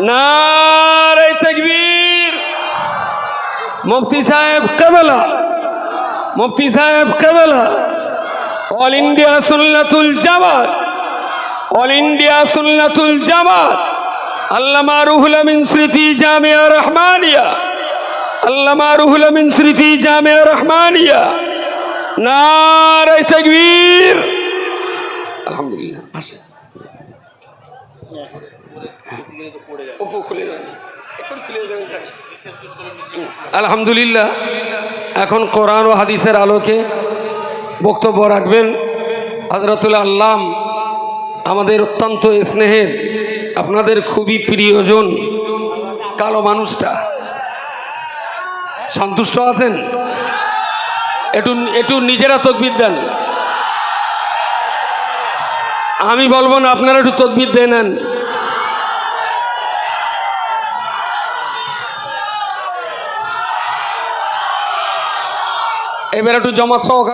নারে তকবীর। মুফতি সাহেব কেবলা মুফতি সাহেব কেবলা অল ইন্ডিয়া সুন্নাতুল জামাত। অল ইন্ডিয়া সুন্নাতুল জামাত। আল্লামা রুহুল আমিন স্মৃতি জামিয়া রহমানিয়া। আল্লামা রুহুল আমিন স্মৃতি জামিয়া রহমানিয়া। নারে তকবীর। আলহামদুলিল্লাহ আসে ওপো খুলে এখন। আলহামদুলিল্লাহ এখন কোরআন ও হাদিসের আলোকে বক্তব্য রাখবেন। হজরতুল আল্লাম আমাদের অত্যন্ত স্নেহের আপনাদের খুবই প্রিয়জন কালো মানুষটা। সন্তুষ্ট আছেন? একটু একটু নিজেরা তকবির দেন। আমি বলব না আপনারা একটু তকবির দিয়ে নেন। এবার একটু জমাত সহকারে